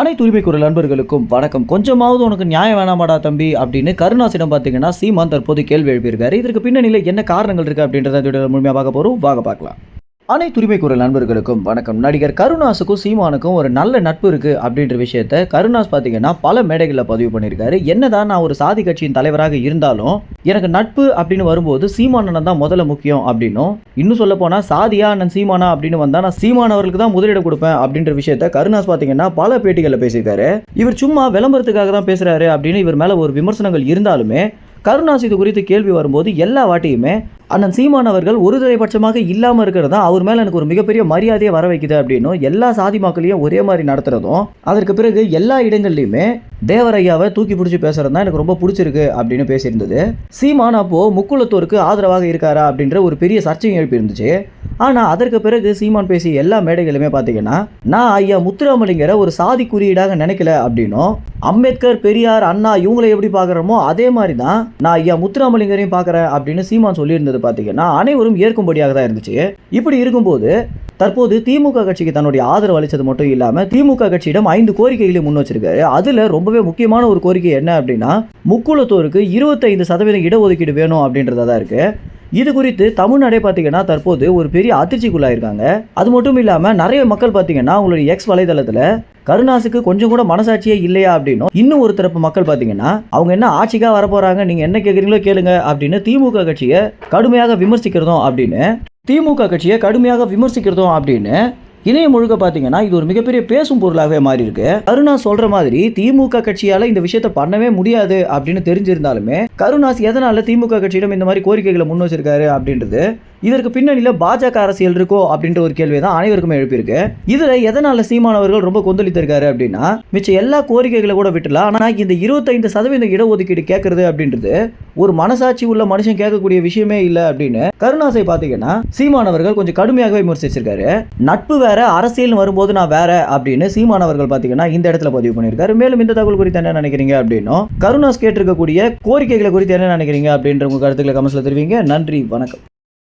அனைத்து உரிமை குரல் நண்பர்களுக்கும் வணக்கம். கொஞ்சமாவது உனக்கு நியாயம் வேணாமாடா தம்பி அப்படின்னு கருணாசிடம் பார்த்தீங்கன்னா சீமான் தற்போது கேள்வி எழுப்பியிருக்காரு. இதற்கு பின்னணியில் என்ன காரணங்கள் இருக்குது அப்படின்றத முழுமையாக பார்க்க போகிறோம் வாங்க பார்க்கலாம். அனைத்து உரிமை குரல் நண்பர்களுக்கும் வணக்கம். நடிகர் கருணாஸுக்கும் சீமானுக்கும் ஒரு நல்ல நட்பு இருக்கு அப்படின்ற விஷயத்த கருணாஸ் பார்த்தீங்கன்னா பல மேடைகளில் பதிவு பண்ணியிருக்காரு. என்னதான் நான் ஒரு சாதி கட்சியின் தலைவராக இருந்தாலும் எனக்கு நட்பு அப்படின்னு வரும்போது சீமானன் தான் முதல்ல முக்கியம் அப்படின்னும். இன்னும் சொல்ல போனால் சாதியா அண்ணன் சீமானா அப்படின்னு வந்தா நான் சீமானவர்களுக்கு தான் முதலிடம் கொடுப்பேன் அப்படின்ற விஷயத்த கருணாஸ் பாத்தீங்கன்னா பல பேட்டிகளில் பேசியிருக்காரு. இவர் சும்மா விளம்பரத்துக்காக தான் பேசுறாரு அப்படின்னு இவர் மேல ஒரு விமர்சனங்கள் இருந்தாலுமே கருணாஸ் இது குறித்து கேள்வி வரும்போது எல்லா வாட்டியுமே அண்ணன் சீமான் அவர்கள் ஒரு தலைபட்சமாக இல்லாமல் இருக்கிறது? தான் அவர் மேலே எனக்கு ஒரு மிகப்பெரிய மரியாதையை வர வைக்குது அப்படின்னும் எல்லா சாதி மக்களையும் ஒரே மாதிரி நடத்துறதும் அதற்கு பிறகு எல்லா இடங்கள்லையுமே தேவரையாவை தூக்கி பிடிச்சி பேசுறது தான் எனக்கு ரொம்ப பிடிச்சிருக்கு அப்படின்னு பேசியிருந்தது. சீமான் அப்போ முக்குளத்தோருக்கு ஆதரவாக இருக்காரா அப்படின்ற ஒரு பெரிய சர்ச்சையும் எழுப்பியிருந்துச்சு. ஆனால் அதற்கு பிறகு சீமான் பேசிய எல்லா மேடைகளுமே பார்த்தீங்கன்னா நான் ஐயா முத்துராமலிங்கரை ஒரு சாதி குறியீடாக நினைக்கல அப்படின்னும் அம்பேத்கர் பெரியார் அண்ணா இவங்களை எப்படி பார்க்குறோமோ அதே மாதிரி தான் நான் ஐயா முத்துராமலிங்கரையும் பார்க்குறேன் அப்படின்னு சீமான் சொல்லியிருந்தது பார்த்தீங்கன்னா அனைவரும் ஏற்கும்படியாக தான் இருந்துச்சு. இப்படி இருக்கும்போது தற்போது திமுக கட்சிக்கு தன்னுடைய ஆதரவு அளித்தது மட்டும் இல்லாமல் திமுக கட்சியிடம் ஐந்து கோரிக்கைகளை முன் வச்சிருக்காரு. அதில் ரொம்ப ரொம்பவே முக்கியமான ஒரு கோரிக்கை என்ன அப்படின்னா முக்குளத்தோருக்கு இருபத்தைந்து சதவீதம் இடஒதுக்கீடு வேணும் அப்படின்றதா தான் இருக்கு. இது குறித்து தமிழ்நாடே பார்த்தீங்கன்னா தற்போது ஒரு பெரிய அதிர்ச்சிக்குள்ளாயிருக்காங்க. அது மட்டும் இல்லாமல் நிறைய மக்கள் பார்த்தீங்கன்னா உங்களுடைய எக்ஸ் வலைதளத்தில் கருணாசுக்கு கொஞ்சம் கூட மனசாட்சியே இல்லையா அப்படின்னும் இன்னும் ஒரு தரப்பு மக்கள் பார்த்தீங்கன்னா அவங்க என்ன ஆட்சிக்காக வரப்போகிறாங்க நீங்கள் என்ன கேட்குறீங்களோ கேளுங்க அப்படின்னு திமுக கட்சியை கடுமையாக விமர்சிக்கிறதும் அப்படின்னு திமுக கட்சியை கடுமையாக விமர்சிக்கிறதும் அப்படின்னு இணையம் முழுக்க பார்த்தீங்கன்னா இது ஒரு மிகப்பெரிய பேசும் பொருளாகவே மாறி இருக்கு கருணா சொல்ற மாதிரி திமுக கட்சியால இந்த விஷயத்தை பண்ணவே முடியாது அப்படின்னு தெரிஞ்சிருந்தாலுமே கருணாஸ் எதனால திமுக கட்சியிடம் இந்த மாதிரி கோரிக்கைகளை முன் வச்சிருக்காரு அப்படின்றது இதற்கு பின்னணியில் பாஜக அரசியல் இருக்கோ அப்படின்ற ஒரு கேள்வி தான் அனைவருக்குமே எழுப்பியிருக்கு. இதில் எதனால சீமானவர்கள் ரொம்ப கொந்தளித்திருக்காரு அப்படின்னா மிச்ச எல்லா கோரிக்கைகளை கூட விட்டுலாம் ஆனால் இந்த இருபத்தைந்து சதவீத இடஒதுக்கீடு கேட்கறது அப்படின்றது ஒரு மனசாட்சி உள்ள மனுஷன் கேட்கக்கூடிய விஷயமே இல்லை அப்படின்னு கருணாசை பார்த்தீங்கன்னா சீமானவர்கள் கொஞ்சம் கடுமையாகவே விமர்சிச்சிருக்காரு. நட்பு வேற அரசியல் வரும்போது நான் வேற அப்படின்னு சீமானவர்கள் பார்த்தீங்கன்னா இந்த இடத்துல பதிவு பண்ணியிருக்காரு. மேலும் இந்த தகவல் குறித்து என்ன நினைக்கிறீங்க அப்படின்னும் கருணாஸ் கேட்டிருக்கக்கூடிய கோரிக்கைகளை குறித்து என்ன நினைக்கிறீங்க அப்படின்ற உங்க கருத்துக்களை கமெண்ட்ஸில் தெரிவிங்க. நன்றி வணக்கம்.